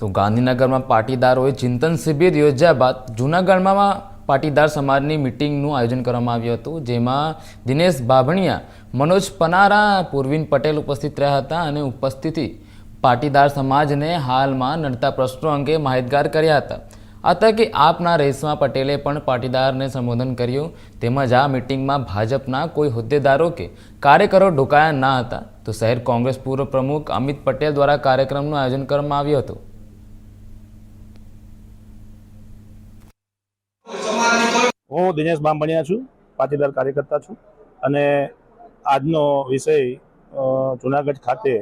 તો ગાંધીનગરમાં પાટીદારોએ ચિંતન શિબિર યોજ્યા બાદ જૂનાગઢમાં પાટીદાર સમાજની મિટિંગનું આયોજન કરવામાં આવ્યું હતું, જેમાં દિનેશ બાભણિયા, મનોજ પનારા, પૂર્વિન પટેલ ઉપસ્થિત રહ્યા હતા અને ઉપસ્થિતિ પાટીદાર સમાજને હાલમાં નડતા પ્રશ્નો અંગે માહિતગાર કર્યા હતા. આ તકે આપના રેશમા પટેલે પણ પાટીદારને સંબોધન કર્યું, તેમજ આ મિટિંગમાં ભાજપના કોઈ હોદ્દેદારો કે કાર્યકરો ઢોકાયા ના હતા. તો શહેર કોંગ્રેસ પૂર્વ પ્રમુખ અમિત પટેલ દ્વારા કાર્યક્રમનું આયોજન કરવામાં આવ્યું હતું. હું દિનેશ બામણિયા છું, પાટીદાર કાર્યકર્તા છું અને આજનો વિષય જુનાગઢ ખાતે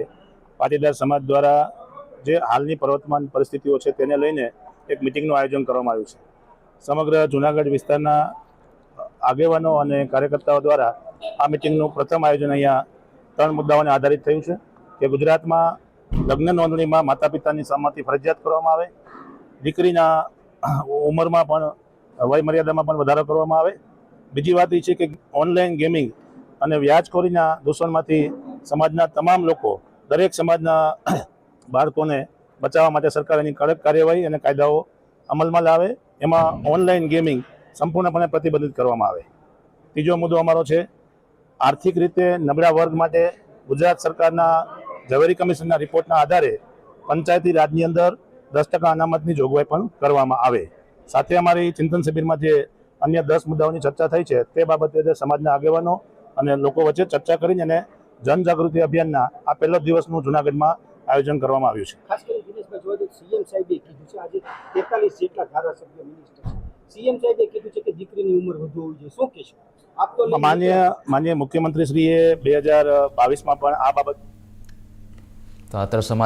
પાટીદાર સમાજ દ્વારા જે હાલની પ્રવર્તમાન પરિસ્થિતિઓ છે તેને લઈને એક મિટિંગનું આયોજન કરવામાં આવ્યું છે. સમગ્ર જુનાગઢ વિસ્તારના આગેવાનો અને કાર્યકર્તાઓ દ્વારા આ મિટિંગનું પ્રથમ આયોજન અહીંયા ત્રણ મુદ્દાઓને આધારિત થયું છે કે ગુજરાતમાં લગ્ન નોંધણીમાં માતા પિતાની સંમતિ ફરજિયાત કરવામાં આવે, દીકરીના ઉંમરમાં પણ વય મર્યાદામાં પણ વધારો કરવામાં આવે. બીજી વાત એ છે કે ઓનલાઈન ગેમિંગ અને વ્યાજખોરીના દૂષણમાંથી સમાજના તમામ લોકો, દરેક સમાજના બાળકોને બચાવવા માટે સરકાર એની કડક કાર્યવાહી અને કાયદાઓ અમલમાં લાવે. એમાં ઓનલાઈન ગેમિંગ સંપૂર્ણપણે પ્રતિબંધિત કરવામાં આવે. ત્રીજો મુદ્દો અમારો છે આર્થિક રીતે નબળા વર્ગ માટે ગુજરાત સરકારના ઝવેરી કમિશનના રિપોર્ટના આધારે પંચાયતી રાજની અંદર દસ ટકા અનામતની જોગવાઈ પણ કરવામાં આવે. સાથે અમારી ચિંતન શિબિરમાં જે અન્ય દસ મુદ્દાઓની ચર્ચા થઈ છે તે બાબતે જે સમાજના આગેવાનો અને લોકો વચ્ચે ચર્ચા કરીને અને જનજાગૃતિ અભિયાનના આ પહેલો દિવસનું જુનાગઢમાં આયોજન કરવામાં આવ્યું છે. ખાસ કરીને દિનેશભાઈ જોવા જઈએ સીએમ સાહેબે કીધું છે આજે તેતાલીસ જેટલા ધારાસભ્ય મિનિસ્ટર સીએમ સાહેબે કીધું છે કે દીકરીની ઉંમર વધુ હોવી જોઈએ. શું કહેશો? આપ તો માન્ય માન્ય મુખ્યમંત્રીશ્રીએ બે હજાર બાવીસમાં પણ આ બાબત તો આ સમાજ